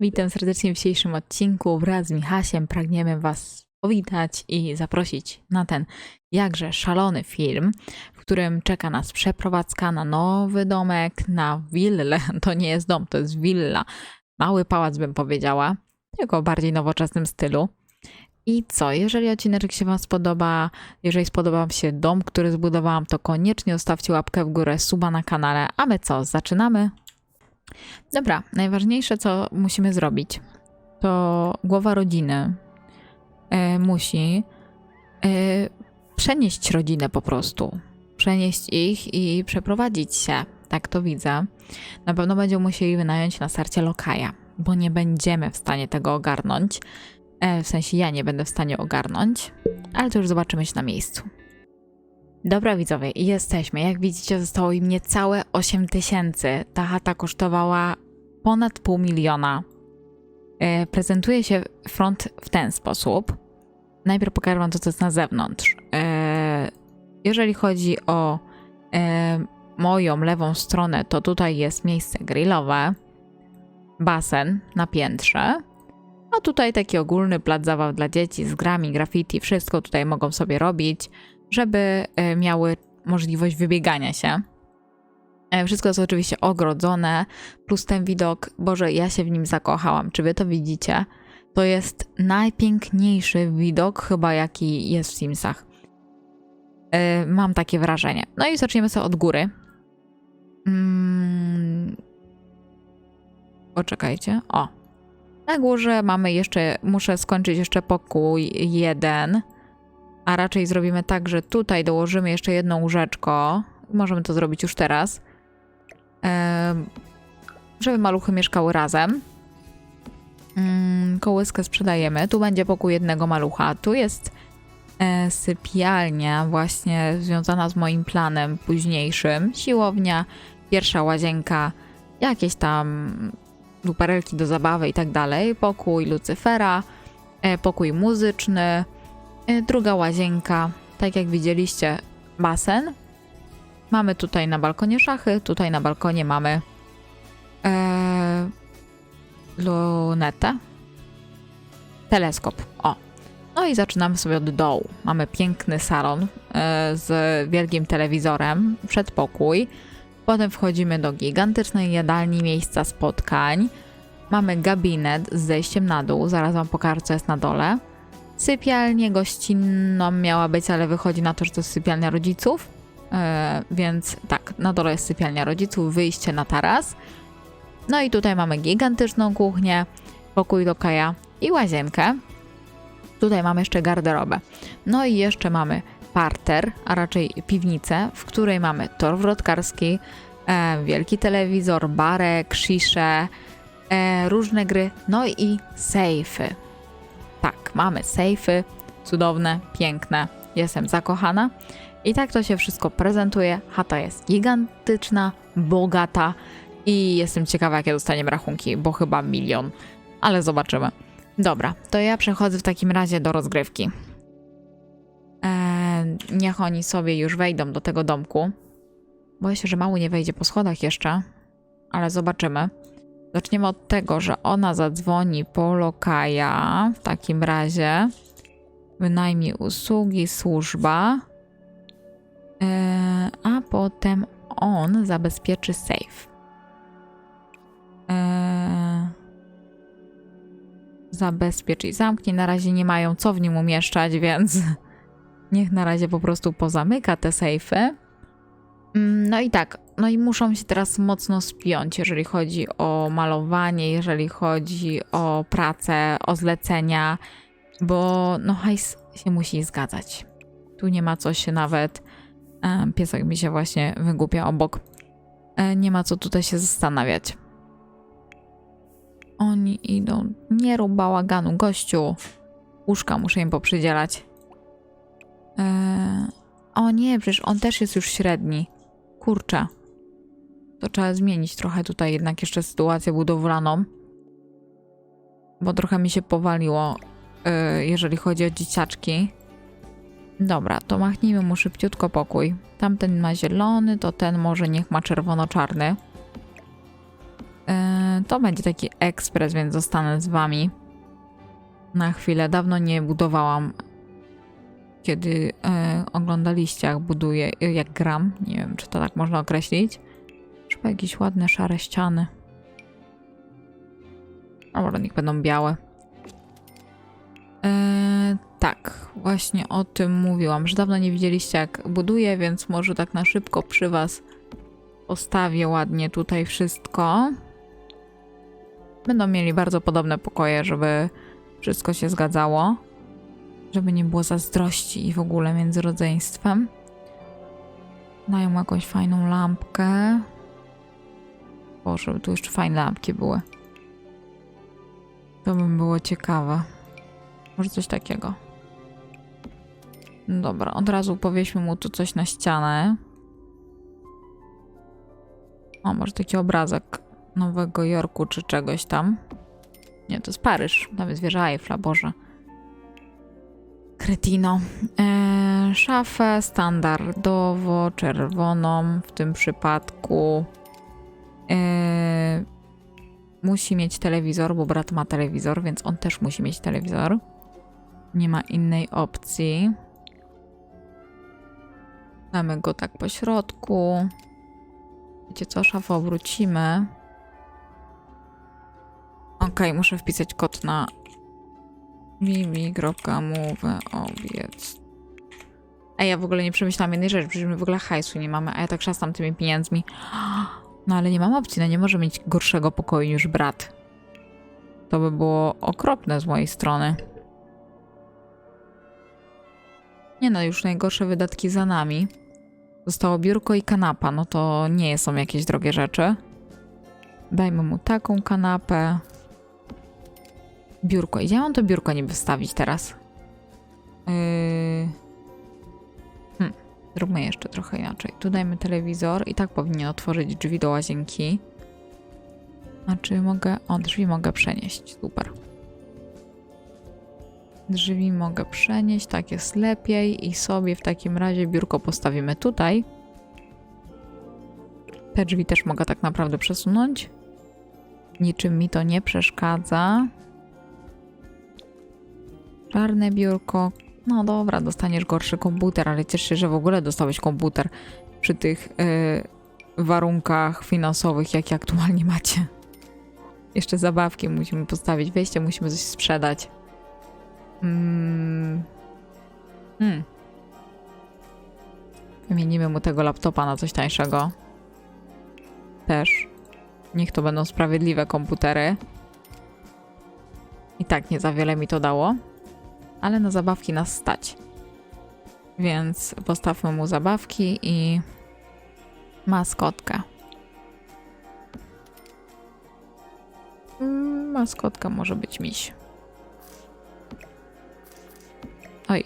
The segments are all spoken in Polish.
Witam serdecznie w dzisiejszym odcinku. Wraz z Michasiem pragniemy Was powitać i zaprosić na ten jakże szalony film, w którym czeka nas przeprowadzka na nowy domek, na willę. To nie jest dom, to jest willa. Mały pałac bym powiedziała, tylko w bardziej nowoczesnym stylu. I co, jeżeli odcinek się Wam spodoba, jeżeli spodoba Wam się dom, który zbudowałam, to koniecznie zostawcie łapkę w górę, suba na kanale. A my co, zaczynamy? Dobra, najważniejsze co musimy zrobić, to głowa rodziny e, musi e, przenieść rodzinę po prostu. Przenieść ich i przeprowadzić się. Tak to widzę. Na pewno będziemy musieli wynająć na starcie lokaja, bo nie będziemy w stanie tego ogarnąć. E, w sensie ja nie będę w stanie ogarnąć, ale to już zobaczymy się na miejscu. Dobra widzowie, jesteśmy. Jak widzicie, zostało im niecałe 8 tysięcy. Ta chata kosztowała ponad pół miliona. E, prezentuje się front w ten sposób. Najpierw pokażę wam to, co jest na zewnątrz. E, jeżeli chodzi o e, moją lewą stronę, to tutaj jest miejsce grillowe, basen na piętrze, a tutaj taki ogólny plac zabaw dla dzieci z grami, graffiti, wszystko tutaj mogą sobie robić żeby e, miały możliwość wybiegania się. E, Wszystko jest oczywiście ogrodzone, plus ten widok, Boże, ja się w nim zakochałam. Czy wy to widzicie? To jest najpiękniejszy widok, chyba jaki jest w Simsach. E, Mam takie wrażenie. No i zaczniemy sobie od góry. Mm. Poczekajcie. O. Na górze mamy jeszcze, muszę skończyć jeszcze pokój jeden a raczej zrobimy tak, że tutaj dołożymy jeszcze jedno łóżeczko. Możemy to zrobić już teraz. Żeby maluchy mieszkały razem. Mm, kołyskę sprzedajemy. Tu będzie pokój jednego malucha. Tu jest e, sypialnia właśnie związana z moim planem późniejszym. Siłownia, pierwsza łazienka, jakieś tam luperelki do zabawy i tak dalej. Pokój Lucyfera, e, pokój muzyczny, Druga łazienka, tak jak widzieliście, basen. Mamy tutaj na balkonie szachy, tutaj na balkonie mamy e, lunetę, teleskop. O. No i zaczynamy sobie od dołu. Mamy piękny salon e, z wielkim telewizorem, przedpokój. Potem wchodzimy do gigantycznej jadalni, miejsca spotkań. Mamy gabinet z zejściem na dół, zaraz wam pokażę co jest na dole. Sypialnię gościnną miała być, ale wychodzi na to, że to jest sypialnia rodziców. E, więc tak, na dole jest sypialnia rodziców, wyjście na taras. No i tutaj mamy gigantyczną kuchnię, pokój do kaja i łazienkę. Tutaj mamy jeszcze garderobę. No i jeszcze mamy parter, a raczej piwnicę, w której mamy tor wrotkarski, e, wielki telewizor, barek, szisze, e, różne gry, no i sejfy. Tak, mamy sejfy, cudowne, piękne. Jestem zakochana. I tak to się wszystko prezentuje. Chata jest gigantyczna, bogata i jestem ciekawa, jakie dostaniemy rachunki, bo chyba milion, ale zobaczymy. Dobra, to ja przechodzę w takim razie do rozgrywki. Eee, niech oni sobie już wejdą do tego domku. Boję się, że mało nie wejdzie po schodach jeszcze, ale zobaczymy. Zaczniemy od tego, że ona zadzwoni po lokaja. W takim razie wynajmie usługi, służba. Eee, a potem on zabezpieczy safe. Eee, zabezpiecz i zamknij. Na razie nie mają co w nim umieszczać, więc niech na razie po prostu pozamyka te sejfy. Mm, No i tak, no i muszą się teraz mocno spiąć, jeżeli chodzi o malowanie, jeżeli chodzi o pracę, o zlecenia, bo no hajs się musi zgadzać. Tu nie ma co się nawet, e, piesek mi się właśnie wygłupia obok, e, nie ma co tutaj się zastanawiać. Oni idą, nie rób bałaganu, gościu. Łóżka muszę im poprzydzielać. E, o nie, przecież on też jest już średni. Kurczę. To trzeba zmienić trochę tutaj jednak jeszcze sytuację budowlaną. Bo trochę mi się powaliło, yy, jeżeli chodzi o dzieciaczki. Dobra, to machnijmy mu szybciutko pokój. Tamten ma zielony, to ten może niech ma czerwono-czarny. Yy, to będzie taki ekspres, więc zostanę z wami na chwilę. Dawno nie budowałam, kiedy e, oglądaliście, jak buduję, e, jak gram. Nie wiem, czy to tak można określić. Trzeba jakieś ładne, szare ściany. A może niech będą białe. E, tak, właśnie o tym mówiłam, że dawno nie widzieliście, jak buduję, więc może tak na szybko przy was postawię ładnie tutaj wszystko. Będą mieli bardzo podobne pokoje, żeby wszystko się zgadzało. Żeby nie było zazdrości i w ogóle między rodzeństwem. Dają jakąś fajną lampkę. Boże, tu jeszcze fajne lampki były. To by było ciekawe. Może coś takiego. Dobra, od razu powieśmy mu tu coś na ścianę. O, może taki obrazek Nowego Jorku czy czegoś tam. Nie, to jest Paryż. Nawet wieża Eiffla, Boże. Kretino. Eee, szafę standardowo czerwoną w tym przypadku. Eee, musi mieć telewizor, bo brat ma telewizor, więc on też musi mieć telewizor. Nie ma innej opcji. Damy go tak po środku. Wiecie co, szafę obrócimy. Okej, muszę wpisać kod na Mimi.move obiec. A ja w ogóle nie przemyślałam jednej rzeczy, przecież my w ogóle hajsu nie mamy, a ja tak szastam tymi pieniędzmi. No ale nie mam opcji, no nie może mieć gorszego pokoju niż brat. To by było okropne z mojej strony. Nie no, już najgorsze wydatki za nami. Zostało biurko i kanapa, no to nie są jakieś drogie rzeczy. Dajmy mu taką kanapę. Biurko. Gdzie ja mam to biurko nie wystawić teraz? Yy... Zróbmy jeszcze trochę inaczej. Tu dajmy telewizor i tak powinien otworzyć drzwi do łazienki. A czy mogę... O, drzwi mogę przenieść. Super. Drzwi mogę przenieść, tak jest lepiej i sobie w takim razie biurko postawimy tutaj. Te drzwi też mogę tak naprawdę przesunąć. Niczym mi to nie przeszkadza. Czarne biurko. No dobra, dostaniesz gorszy komputer, ale ciesz się, że w ogóle dostałeś komputer przy tych yy, warunkach finansowych, jakie aktualnie macie. Jeszcze zabawki musimy postawić, wejście musimy coś sprzedać. Mm. Hmm. Wymienimy mu tego laptopa na coś tańszego. Też. Niech to będą sprawiedliwe komputery. I tak nie za wiele mi to dało. Ale na zabawki nas stać. Więc postawmy mu zabawki i maskotkę. Mm, Maskotka może być miś. Oj.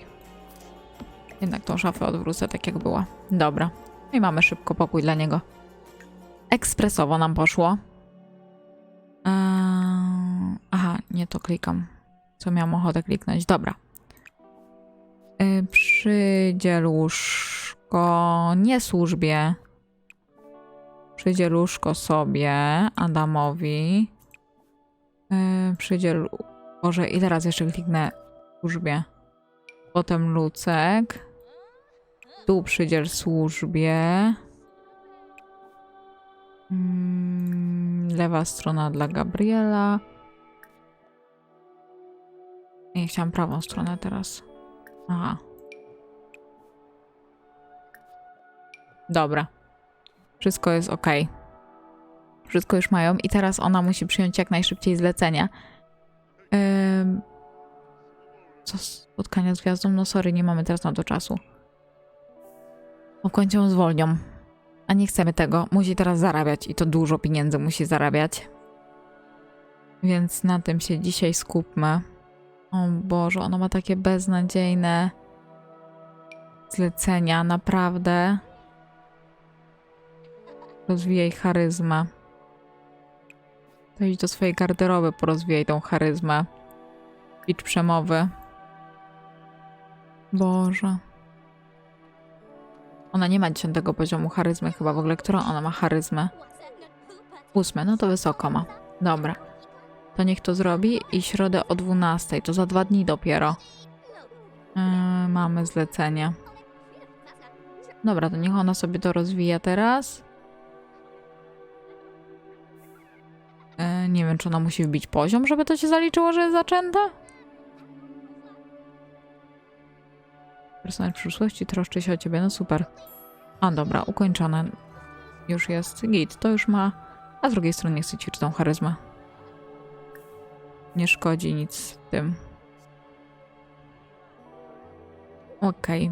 Jednak tą szafę odwrócę tak jak była. Dobra. I mamy szybko pokój dla niego. Ekspresowo nam poszło. Eee, aha, nie to klikam. Co miałam ochotę kliknąć. Dobra. Yy, przydziel łóżko nie służbie. Przydziel łóżko sobie, Adamowi. Yy, przydziel... Boże, ile razy jeszcze kliknę służbie? Potem Lucek. Tu przydziel służbie. Mm, Lewa strona dla Gabriela. Nie chciałam prawą stronę teraz. Aha. Dobra. Wszystko jest ok. Wszystko już mają i teraz ona musi przyjąć jak najszybciej zlecenie. Co spotkania z gwiazdą? No sorry, nie mamy teraz na to czasu. Bo w końcu ją zwolnią. A nie chcemy tego. Musi teraz zarabiać i to dużo pieniędzy musi zarabiać. Więc na tym się dzisiaj skupmy. O Boże, ona ma takie beznadziejne zlecenia, naprawdę. Rozwijaj charyzmę. To idź do swojej garderoby, porozwijaj tą charyzmę. Bicz przemowy. Boże. Ona nie ma dziesiątego poziomu charyzmy chyba w ogóle. Którą ona ma charyzmę? Ósme, no to wysoko ma. Dobra. To niech to zrobi i środę o 12. To za dwa dni dopiero. Yy, mamy zlecenie. Dobra, to niech ona sobie to rozwija teraz. Yy, nie wiem, czy ona musi wbić poziom, żeby to się zaliczyło, że jest zaczęta? Personel przyszłości troszczy się o ciebie, no super. A dobra, ukończone. Już jest git, to już ma. A z drugiej strony nie chcę ćwiczyć tą charyzmę. Nie szkodzi nic w tym. Okej.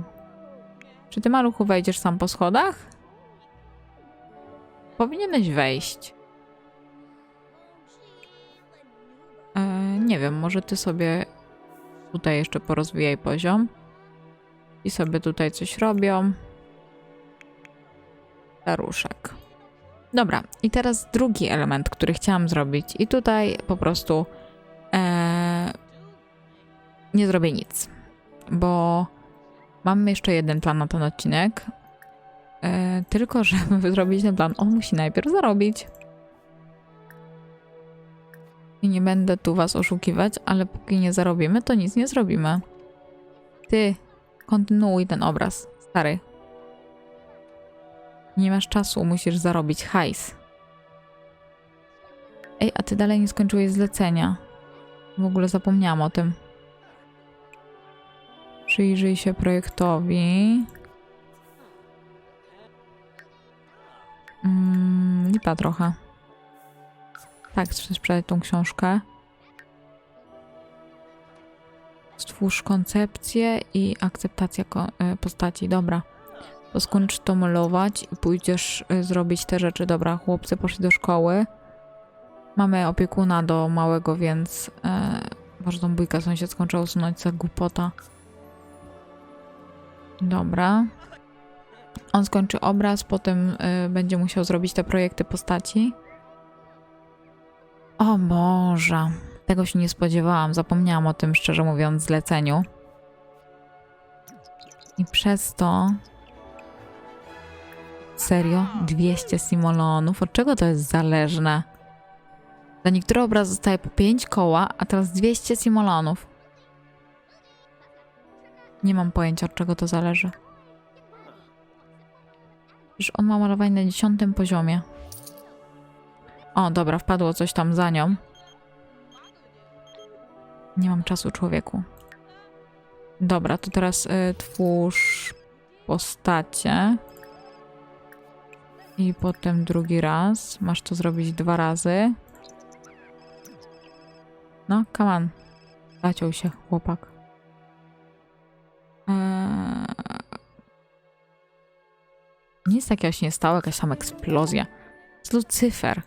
Czy ty, maluchu, wejdziesz sam po schodach? Powinieneś wejść. E, nie wiem, może ty sobie tutaj jeszcze porozwijaj poziom. I sobie tutaj coś robią. Staruszek. Dobra, i teraz drugi element, który chciałam zrobić. I tutaj po prostu nie zrobię nic, bo mamy jeszcze jeden plan na ten odcinek. E, tylko, żeby zrobić ten plan, on musi najpierw zarobić. I nie będę tu was oszukiwać, ale póki nie zarobimy, to nic nie zrobimy. Ty, kontynuuj ten obraz, stary. Nie masz czasu, musisz zarobić hajs. Ej, a ty dalej nie skończyłeś zlecenia. W ogóle zapomniałam o tym. Przyjrzyj się projektowi. Mm, lipa trochę. Tak, chcę sprzedać tą książkę. Stwórz koncepcję i akceptacja e, postaci. Dobra. To skończ to malować i pójdziesz y, zrobić te rzeczy. Dobra, chłopcy poszli do szkoły. Mamy opiekuna do małego, więc e, może tą bójkę sąsiedzką trzeba usunąć za głupota. Dobra. On skończy obraz, potem y, będzie musiał zrobić te projekty postaci. O Boże, tego się nie spodziewałam. Zapomniałam o tym, szczerze mówiąc, zleceniu. I przez to Serio? 200 simolonów? Od czego to jest zależne? Za niektóre obrazy zostaje po 5 koła, a teraz 200 simolonów. Nie mam pojęcia, od czego to zależy. Przecież on ma malowanie na 10 poziomie. O, dobra, wpadło coś tam za nią. Nie mam czasu, człowieku. Dobra, to teraz y, twórz postacie. I potem drugi raz. Masz to zrobić dwa razy. No, come on. Zaciął się chłopak. Nic takiego się nie stało, jakaś tam eksplozja. Jest Lucyfer.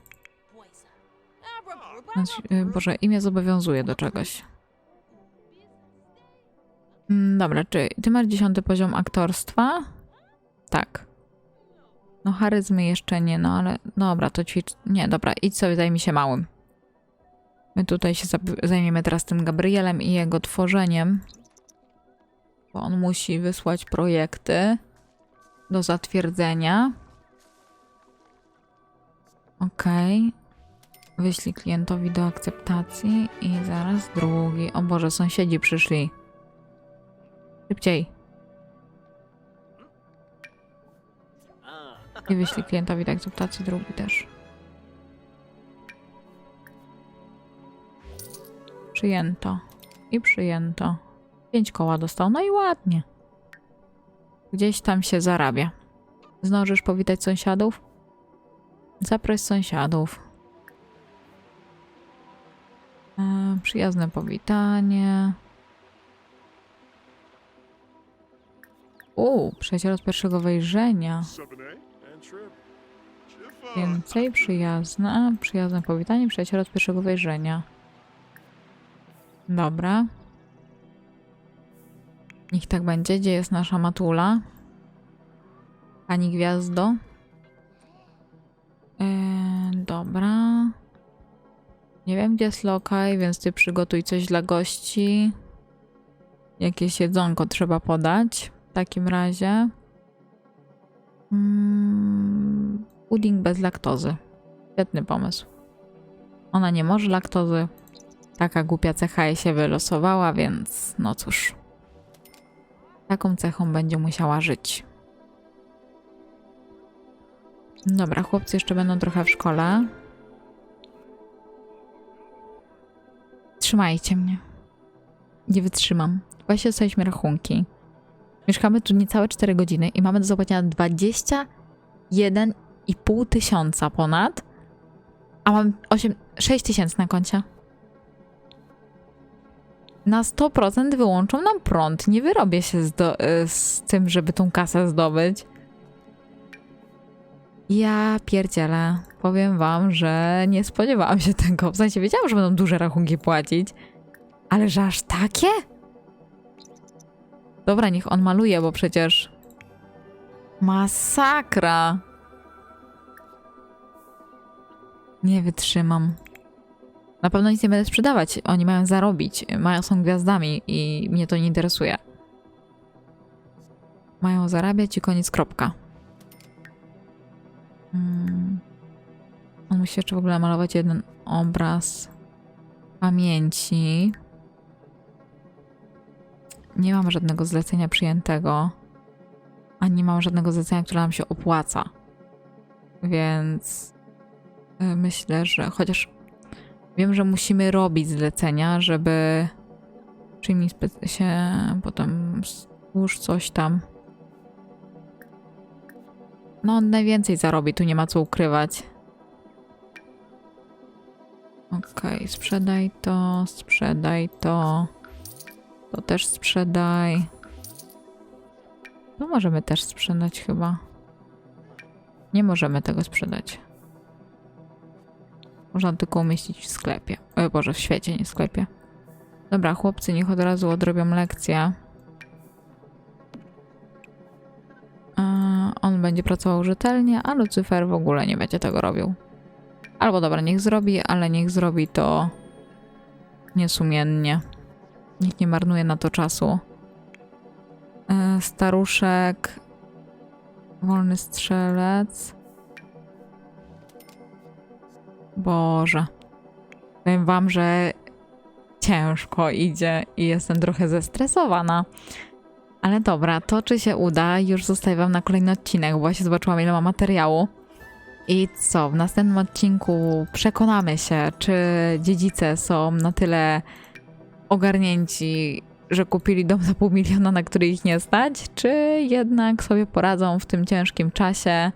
Znaczy, y, Boże, imię zobowiązuje do czegoś. Mm, Dobra, czy ty masz dziesiąty poziom aktorstwa? Tak. No charyzmy jeszcze nie, no ale dobra, to ćwicz... Nie, dobra, idź sobie zajmij się małym. My tutaj się zajmiemy teraz tym Gabrielem i jego tworzeniem. Bo on musi wysłać projekty do zatwierdzenia. Okej. Wyślij klientowi do akceptacji i zaraz drugi. O Boże, sąsiedzi przyszli. Szybciej. I wyślij klientowi do akceptacji, drugi też. Przyjęto. I przyjęto. Pięć koła dostał, no i ładnie. Gdzieś tam się zarabia. Zdążysz powitać sąsiadów? Zaproś sąsiadów. E, przyjazne powitanie. U, przyjaciel od pierwszego wejrzenia. Więcej przyjazne, przyjazne powitanie, przyjaciel od pierwszego wejrzenia. Dobra. Niech tak będzie. Gdzie jest nasza matula? Pani Gwiazdo. Eee, dobra. Nie wiem, gdzie jest lokaj, więc ty przygotuj coś dla gości. Jakieś jedzonko trzeba podać w takim razie. Mm, pudding bez laktozy. Świetny pomysł. Ona nie może laktozy. Taka głupia cecha jej się wylosowała, więc no cóż. Taką cechą będzie musiała żyć. Dobra, chłopcy jeszcze będą trochę w szkole. Trzymajcie mnie. Nie wytrzymam. Właśnie dostaliśmy rachunki. Mieszkamy tu niecałe 4 godziny i mamy do zapłacenia 21,5 tysiąca ponad, a mam 8, 6 tysięcy na koncie. Na 100% wyłączą nam prąd. Nie wyrobię się z, do, y, z tym, żeby tą kasę zdobyć. Ja pierdzielę. Powiem wam, że nie spodziewałam się tego. W sensie wiedziałam, że będą duże rachunki płacić. Ale że aż takie? Dobra, niech on maluje, bo przecież... Masakra! Nie wytrzymam. Na pewno nic nie będę sprzedawać. Oni mają zarobić. Mają, są gwiazdami i mnie to nie interesuje. Mają zarabiać i koniec, kropka. Mm. On musi jeszcze w ogóle malować jeden obraz pamięci. Nie mam żadnego zlecenia przyjętego, a nie mam żadnego zlecenia, które nam się opłaca. Więc y, myślę, że chociaż wiem, że musimy robić zlecenia, żeby przyjmij się potem stwórz coś tam. No, on najwięcej zarobi, tu nie ma co ukrywać. Okej, sprzedaj to, sprzedaj to. To też sprzedaj. To możemy też sprzedać chyba. Nie możemy tego sprzedać. Można tylko umieścić w sklepie. O Boże, w świecie, nie w sklepie. Dobra, chłopcy niech od razu odrobią lekcję. On będzie pracował rzetelnie, a Lucyfer w ogóle nie będzie tego robił. Albo dobra, niech zrobi, ale niech zrobi to niesumiennie. Nikt nie marnuje na to czasu. E, Staruszek. Wolny strzelec. Boże. Powiem wam, że ciężko idzie i jestem trochę zestresowana. Ale dobra, to czy się uda, już zostawiam wam na kolejny odcinek, bo właśnie zobaczyłam ile ma materiału. I co, w następnym odcinku przekonamy się, czy dziedzice są na tyle ogarnięci, że kupili dom za pół miliona, na który ich nie stać, czy jednak sobie poradzą w tym ciężkim czasie.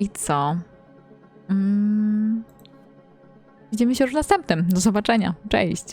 I co? Mm. Widzimy się już w następnym. Do zobaczenia. Cześć.